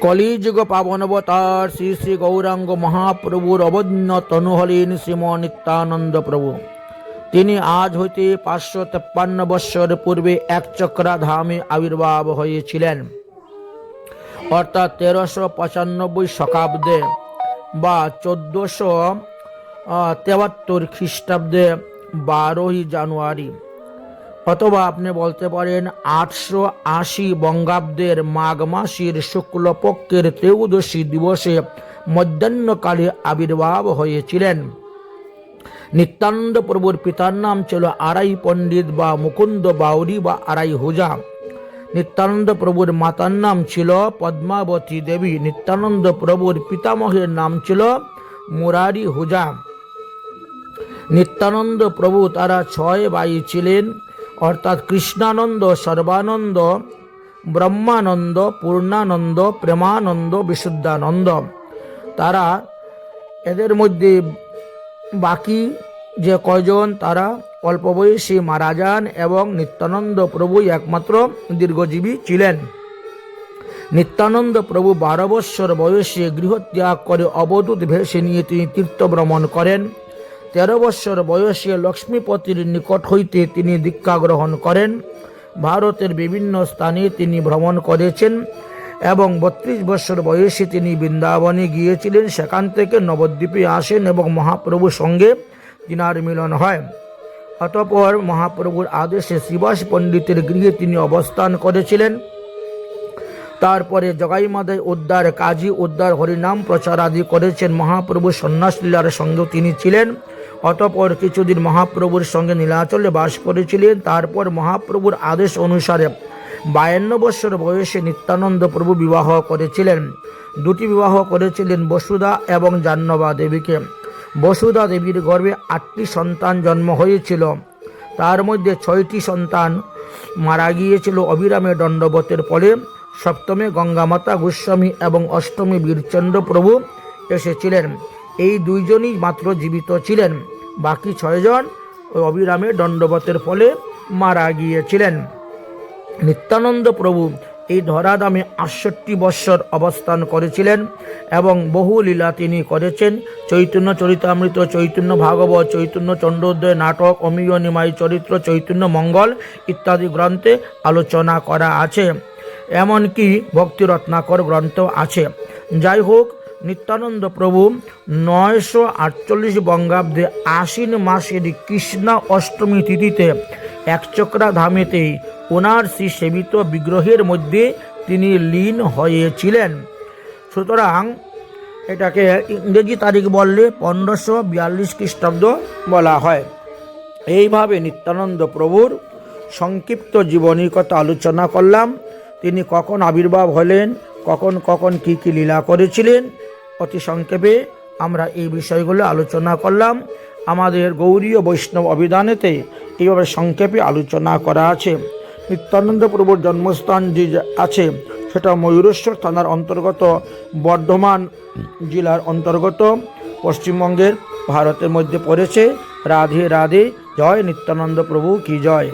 কলিযুগ পাবনবতার শ্রী শ্রী গৌরাঙ্গ মহাপ্রভুর অবন্য তনু হলেন শ্রীম নিত্যানন্দ প্রভু। তিনি আজ হইতে পাঁচশো তেপ্পান্ন বৎসর পূর্বে এক চক্রাধামে আবির্ভাব হয়েছিলেন। অর্থাৎ তেরোশো পঁচানব্বই শতাব্দে বা চোদ্দোশো তেয়াত্তর খ্রিস্টাব্দে বারোই জানুয়ারি। অথবা আপনি বলতে পারেন আটশো আশি বঙ্গাব্দের মাঘ মাসের শুক্লপক্ষের ত্রয়োদশী দিবসে মধ্যাহ্নকালে আবির্ভাব হয়েছিলেন। নিত্যানন্দ প্রভুর পিতার নাম ছিল আড়াই পণ্ডিত বা মুকুন্দ বাউরি বা আড়াই হুজা। নিত্যানন্দ প্রভুর মাতার নাম ছিল পদ্মাবতী দেবী। নিত্যানন্দ প্রভুর পিতামহের নাম ছিল মুরারি হুজা। নিত্যানন্দ প্রভু তারা ছয় ভাই ছিলেন। অর্থাৎ কৃষ্ণানন্দ, সর্বানন্দ, ব্রহ্মানন্দ, পূর্ণানন্দ, প্রেমানন্দ, বিশুদ্ধানন্দ। তারা এদের মধ্যে বাকি যে কয়জন, তারা অল্প বয়সী মারা যান এবং নিত্যানন্দ প্রভুই একমাত্র দীর্ঘজীবী ছিলেন। নিত্যানন্দ প্রভু বারো বৎসর বয়সে গৃহত্যাগ করে অবধূত ভেসে নিয়ে তিনি তীর্থ ভ্রমণ করেন। তেরো বৎসর বয়সে লক্ষ্মীপতির নিকট হইতে তিনি দীক্ষা গ্রহণ করেন। ভারতের বিভিন্ন স্থানে তিনি ভ্রমণ করেছেন এবং বত্রিশ বছর বয়সে তিনি বৃন্দাবনে গিয়েছিলেন। সেখান থেকে নবদ্বীপে আসেন এবং মহাপ্রভুর সঙ্গে তিনার মিলন হয়। অতপর মহাপ্রভুর আদেশে শিবাস পণ্ডিতের গৃহে তিনি অবস্থান করেছিলেন। তারপরে জগাইমাদায় উদ্ধার, কাজী উদ্ধার, হরিনাম প্রচার আদি করেছেন। মহাপ্রভু সন্ন্যাস লীলার সঙ্গেও তিনি ছিলেন। অতপর কিছুদিন মহাপ্রভুর সঙ্গে নীলাচলে বাস করেছিলেন, তারপর মহাপ্রভুর আদেশ অনুসারে বায়ান্ন বৎসর বয়সে নিত্যানন্দ প্রভু বিবাহ করেছিলেন। দুটি বিবাহ করেছিলেন বসুধা এবং জাহ্নবা দেবীকে। বসুধা দেবীর গর্ভে আটটি সন্তান জন্ম হয়েছিল। তার মধ্যে ছয়টি সন্তান মারা গিয়েছিল অবিরামে দণ্ডবতের ফলে। সপ্তমে গঙ্গামাতা গোস্বামী এবং অষ্টমী বীরচন্দ্র প্রভু এসেছিলেন। এই দুইজনই মাত্র জীবিত ছিলেন। বাকি ছয়জন ওই অবিরামে দণ্ডবতের ফলে মারা গিয়েছিলেন। নিত্যানন্দ প্রভু এই ধরাধামে আটষট্টি বৎসর অবস্থান করেছিলেন এবং বহু লীলা তিনি করেছেন। চৈতন্য চরিতামৃত, চৈতন্য ভাগবত, চৈতন্য চণ্ডোদয় নাটক, অমীয় নিমাই চরিত্র, চৈতন্য মঙ্গল ইত্যাদি গ্রন্থে আলোচনা করা আছে। এমনকি ভক্তি রত্নাকর গ্রন্থ আছে। যাই হোক নিত্যানন্দ প্রভু নয়শো আটচল্লিশ বঙ্গাব্দে আশ্বিন মাসের কৃষ্ণা অষ্টমী তিথিতে একচক্রা ধামেতেই ওনার শ্রী সেবিত বিগ্রহের মধ্যে তিনি লীন হয়েছিলেন। সুতরাং এটাকে ইংরেজি তারিখ বললে পনেরোশো বিয়াল্লিশ খ্রিস্টাব্দ বলা হয়। এইভাবে নিত্যানন্দ প্রভুর সংক্ষিপ্ত জীবনীর কথা আলোচনা করলাম। তিনি কখন আবির্ভাব হলেন, কখন কখন কি কি লীলা করেছিলেন অতি সংক্ষেপে আমরা এই বিষয়গুলো আলোচনা করলাম। আমাদের গৌরীয় বৈষ্ণব অভিধানেতে এইভাবে সংক্ষেপে আলোচনা করা আছে। নিত্যানন্দ প্রভুর জন্মস্থান যে আছে, সেটা ময়ূরেশ্বর থানার অন্তর্গত, বর্ধমান জেলার অন্তর্গত। পশ্চিমবঙ্গের ভারতের মধ্যে পড়েছে। রাধে রাধে, জয় নিত্যানন্দ প্রভু কি জয়।